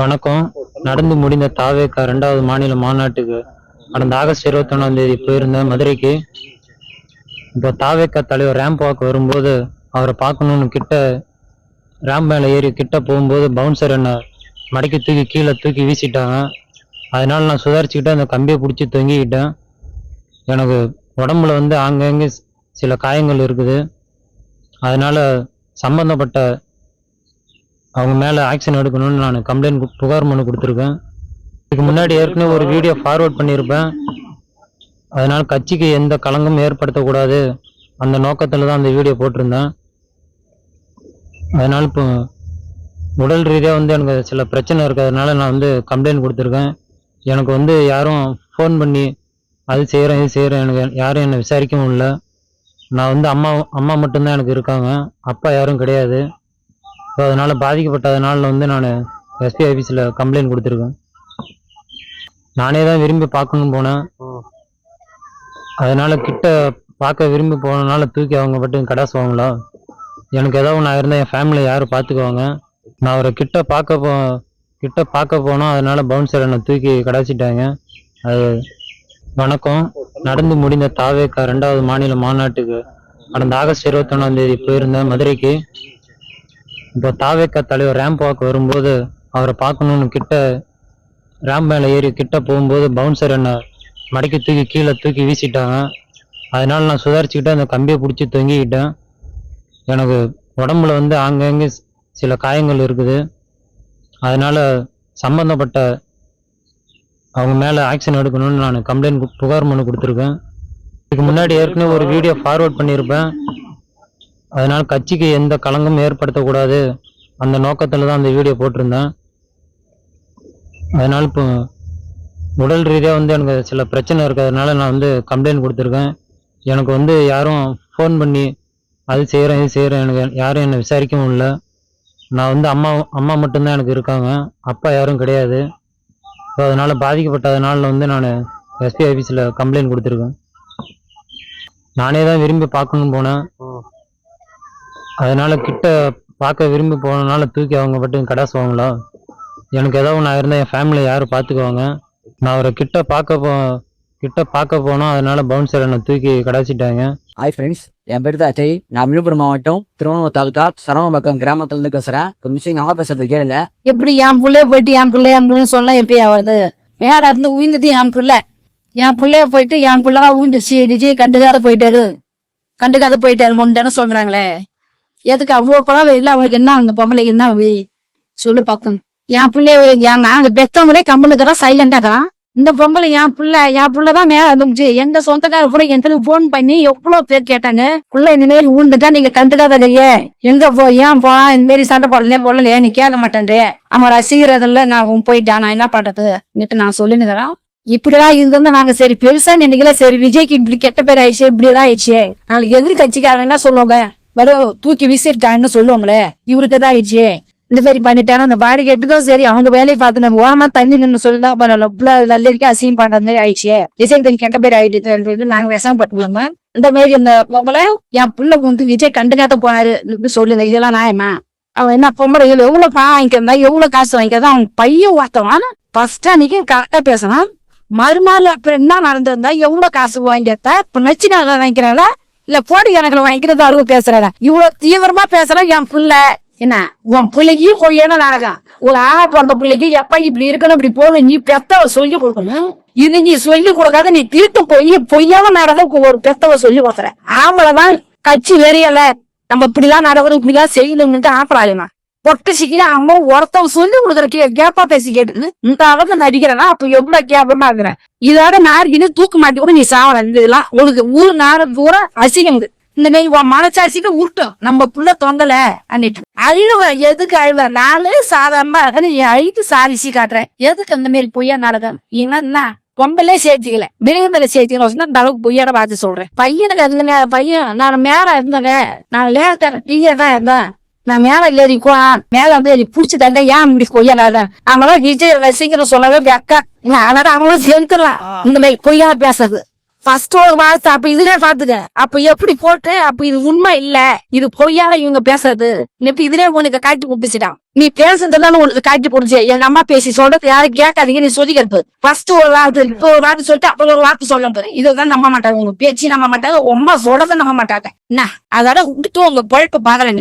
வணக்கம். நடந்து முடிந்த தாவேக்கா ரெண்டாவது மாநில மாநாட்டுக்கு கடந்த ஆகஸ்ட் இருபத்தொன்னாம் தேதி போயிருந்தேன் மதுரைக்கு. இப்போ தாவேக்கா தலைவர் ரேம்ப் வாக் வரும்போது அவரை பார்க்கணும்னு கிட்ட ரேம்ப் மேலே ஏறி கிட்ட போகும்போது பவுன்சர் என்னை மடக்கி தூக்கி கீழே தூக்கி வீசிட்டாங்க. அதனால நான் சுதாரிச்சுக்கிட்டு அந்த கம்பியை பிடிச்சி தொங்கிக்கிட்டேன். எனக்கு உடம்புல வந்து ஆங்கங்கே சில காயங்கள் இருக்குது. அதனால சம்பந்தப்பட்ட அவங்க மேலே ஆக்ஷன் எடுக்கணும்னு நான் கம்ப்ளைண்ட் புகார் மனு கொடுத்துருக்கேன். இதுக்கு முன்னாடி ஏற்கனவே ஒரு வீடியோ ஃபார்வர்ட் பண்ணியிருப்பேன். அதனால் கட்சிக்கு எந்த களங்கமும் ஏற்படுத்தக்கூடாது. அந்த நோக்கத்தில் தான் அந்த வீடியோ போட்டிருந்தேன். அதனால் இப்போ உடல் ரீதியாக வந்து எனக்கு சில பிரச்சனை இருக்கிறதுனால நான் வந்து கம்ப்ளைண்ட் கொடுத்துருக்கேன். எனக்கு வந்து யாரும் ஃபோன் பண்ணி அது செய்கிறேன் இது செய்கிறேன் எனக்கு யாரும் என்னை விசாரிக்கவும் இல்லை. நான் வந்து அம்மா அம்மா மட்டும்தான் எனக்கு இருக்காங்க. அப்பா யாரும் கிடையாது. ஸோ அதனால் பாதிக்கப்பட்டதுனால வந்து நான் எஸ்பி ஆஃபீஸில் கம்ப்ளைண்ட் கொடுத்துருக்கேன். நானே தான் விரும்பி பார்க்கணும் போனேன். அதனால் கிட்ட பார்க்க விரும்பி போனதுனால தூக்கி அவங்க பட்டு கடாசுவாங்களா எனக்கு ஏதாவது ஒன்று இருந்தால் என் ஃபேமிலியை யாரும் பார்த்துக்குவாங்க. நான் அவரை கிட்ட பார்க்க போ கிட்ட பார்க்க போனோம். அதனால் பவுன்சர் என்னை தூக்கி கடாச்சிட்டாங்க. அது வணக்கம். நடந்து முடிந்த தாவேக்கா ரெண்டாவது மாநில மாநாட்டுக்கு கடந்த ஆகஸ்ட் இருபத்தொன்னாம் தேதி போயிருந்தேன் மதுரைக்கு. இப்போ தாவேக்கா தலைவர் ரேம்ப் வாக் வரும்போது அவரை பார்க்கணும்னு கிட்ட ரேம்ப் மேலே ஏறி கிட்ட போகும்போது பவுன்சர் என்னை மடக்கி தூக்கி கீழே தூக்கி வீசிட்டாங்க. அதனால நான் சுதாரிச்சுக்கிட்டு அந்த கம்பியை பிடிச்சி தொங்கிக்கிட்டேன். எனக்கு உடம்புல வந்து ஆங்கங்கே சில காயங்கள் இருக்குது. அதனால் சம்பந்தப்பட்ட அவங்க மேலே ஆக்ஷன் எடுக்கணும்னு நான் கம்ப்ளைண்ட் புகார் மனு கொடுத்துருக்கேன். இதுக்கு முன்னாடி ஏற்கனவே ஒரு வீடியோ ஃபார்வேர்ட் பண்ணியிருப்பேன். அதனால் கட்சிக்கு எந்த களங்கமும் ஏற்படுத்தக்கூடாது அந்த நோக்கத்தில் தான் அந்த வீடியோ போட்டிருந்தேன். அதனால் இப்போ உடல் ரீதியாக வந்து எனக்கு சில பிரச்சனை இருக்கிறதுனால நான் வந்து கம்ப்ளைண்ட் கொடுத்துருக்கேன். எனக்கு வந்து யாரும் ஃபோன் பண்ணி அது செய்கிறேன் இது செய்கிறேன் எனக்கு யாரும் என்னை விசாரிக்கவும் இல்லை. நான் வந்து அம்மா அம்மா மட்டும்தான் எனக்கு இருக்காங்க. அப்பா யாரும் கிடையாது. ஸோ அதனால் பாதிக்கப்பட்டதுனால வந்து நான் எஸ்பி ஆஃபீஸில் கம்ப்ளைண்ட் கொடுத்துருக்கேன். நானே தான் விரும்பி பார்க்கணும்னு போனேன். அதனால கிட்ட பார்க்க விரும்பி போனனால தூக்கி அவங்க பட்டு கடாசுவாங்களா எனக்கு ஏதாவது ஒன்று இருந்தால் என் ஃபேமிலியை யார் பார்த்துக்குவாங்க நான் அவரை கிட்ட பார்க்க போ கிட்ட பார்க்க போனோம். அதனால பவுன்சர் என்னை தூக்கி கடாச்சிட்டாங்க. ஹாய் ஃப்ரெண்ட்ஸ் என் பேர் தான் அஜய். நான் விழுப்புரம் மாவட்டம் திருவண்ணூர் தாலுகா சரவணபக்கம் கிராமத்துலேருந்து பேசுகிறேன் ஒரு விஷயம் நல்லா பேசுறது கேளுங்க. எப்படி என் புள்ளைய போயிட்டு என் பிள்ளை என் பிள்ளைன்னு சொல்ல எப்படி ஆகுது மேல இருந்து உயிர்ந்தது என் பிள்ளை. என் பிள்ளைய போயிட்டு என் பிள்ளை உயிர்ந்துச்சு. டிஜி கண்டுக்காத போயிட்டாரு. கண்டுக்காத போயிட்டாரு. முன்னு சொல்றாங்களே. எதுக்கு அவ்வளோ படம் இல்லை அவனுக்கு என்ன அந்த பொம்பளைக்கு என்ன சொல்லு பார்க்கணும். என் பிள்ளைய என் நாங்க பெத்தவங்களே கம்பளுக்குறோம் சைலண்டாக்குறான் இந்த பொம்பளை என் பிள்ளை என் பிள்ளைதான் மேல இருந்துச்சு. எங்கள் சொந்தக்கார கூட எங்களுக்கு போன் பண்ணி எவ்வளவு பேர் கேட்டாங்க? பிள்ளை இந்த மாதிரி நீங்கள் நீங்க கண்டுக்காதலையே எங்க போ ஏன் போனா இந்த மாதிரி சண்டை போடலையே போடலையே நீ கேட்க மாட்டேன்றே. அவன் ரசிக்கிறதில்ல நான் போயிட்டான் நான் என்ன பண்றது? நேற்று நான் சொல்லினுக்கிறேன் இப்படிதான் இருந்தா நாங்க சரி பெருசா நினைக்கல. சரி விஜய்க்கு இப்படி கெட்ட பேர் ஆயிடுச்சு இப்படிதான் ஆயிடுச்சு. நாளைக்கு எதிர்கட்சிக்காரங்க என்ன சொல்லுவாங்க? வெறும் தூக்கி வீசிட்டான்னு சொல்லுவோம்ல. இவருக்கு தான் ஆயிடுச்சு? இந்த மாதிரி பண்ணிட்டாங்க அந்த பாடி கெட்டுதான் சரி அவங்க வேலையை பார்த்து நம்ம ஓரமா தண்ணி நின்று சொல்லிதான் நல்ல இருக்கா அசியம் பண்ற மாதிரி ஆயிடுச்சு. விஜய் தனி கெட்ட பேர் ஆயிடுச்சு நாங்க விஷம் பட்டுக்கலாமா இந்த மாதிரி இந்த பொம்பளை என் பிள்ளை வந்து விஜய் கண்டுக்காத போனாரு இப்படி சொல்லுங்க இதெல்லாம் நியாயமா? அவன் என்ன பொம்பளை இதுல எவ்வளவு பணம் வாங்கிக்கிறதா? எவ்வளவு காசு வாங்கிக்கிறதா? அவன் பையன் ஒருத்தவன் ஃபர்ஸ்ட் அன்னைக்கு கரெக்டா பேசினான் மறுநாள் அப்புறம் என்ன நடந்திருந்தா எவ்வளவு காசு வாங்கிட்டா இப்ப நச்சு நான் வாங்கிக்கிறாளா இல்ல போடி எனக்கு வாங்கிக்கிறது அருவ பேசுறேன் இவ்வளவு தீவிரமா பேசுறேன் என் பிள்ளை. என்ன? உன் பிள்ளைக்கு கொய்யான நாடகம். ஒரு ஆ பிறந்த பிள்ளைக்கு எப்ப இப்படி இருக்கணும் இப்படி போகணும் நீ பெத்தவ சொல்லி கொடுக்கணும். இது நீ சொல்லி கொடுக்காத நீ திருட்டு போய் பொய்யான நாடகம் ஒரு பெத்தவ சொல்லி கொடுக்குற ஆம்பளைதான் கட்சி வெறியல. நம்ம இப்படிதான் நடக்கணும் இப்படிதான் செய்யணும்னுட்டு ஆப்படாதுமா பொட்டு சிக்கிற அம்மா ஒருத்தவன் சொல்லி கொடுக்குற கே கேப்பா பேசி கேட்டு இந்த அளவுக்கு நடிக்கிறேன்னா அப்ப எவ்வளவு கேப்பமா இருக்கிறேன் இதோட நாரிக்கின்னு தூக்க மாட்டி கூட நீ சாவல இந்த இதெல்லாம் உனக்கு ஊர் நார தூரம் அசிங்கங்குது இந்த மாதிரி உன் மனசாட்சிக்கு உருட்டும் நம்ம புள்ள தொங்கல அன்னிட்டு அழுவ எதுக்கு அழுவ நாலு சாதாரணமா நீ அழித்து சாதிச்சு காட்டுறேன் எதுக்கு அந்த மாதிரி பொய்யா நடக்கும் என்ன பொம்பளே சேர்த்துக்கல மிருகங்களை சேர்த்துக்கல அந்த அளவுக்கு பொய்யாட பார்த்து சொல்றேன் பையனுக்கு இருந்தங்க பையன் நான் மேல இருந்தேங்க நான் லேட்டர் டீயே தான் இருந்தேன் நான் மேல ஏறி மேல வந்து ஏறி புடிச்சு தண்டை ஏன் இப்படி கொய்யாடாத அவங்களாம் விஜய் ரசிகர் சொல்லவே அக்கா அதனால அவங்களும் சேர்த்துடலாம் இந்த மாதிரி பொய்யா பேசுறது. ஃபர்ஸ்ட் ஒரு வார்த்தை அப்ப இதுல பாத்துக்க. அப்ப எப்படி போட்டு அப்ப இது உண்மை இல்ல இது பொய்யால இவங்க பேசுறது. இப்ப இதுல உனக்கு காட்டி கொடுத்துச்சுட்டான் நீ பேசுறதுனால உனக்கு காட்டி போடுச்சு எங்க அம்மா பேசி சொல்றது யாரும் கேட்காதீங்க நீ சொல்லி கற்பு ஃபர்ஸ்ட் ஒரு வார்த்தை இப்போ ஒரு வார்த்தை சொல்லிட்டு அப்புறம் ஒரு வார்த்தை சொல்ல போறேன். இதுதான் நம்ப மாட்டாங்க உங்க பேச்சு நம்ப மாட்டாங்க உமா சொல்றதை நம்ப மாட்டாங்க. என்ன? அதோட விட்டுட்டு உங்க பொழப்ப பாக்கல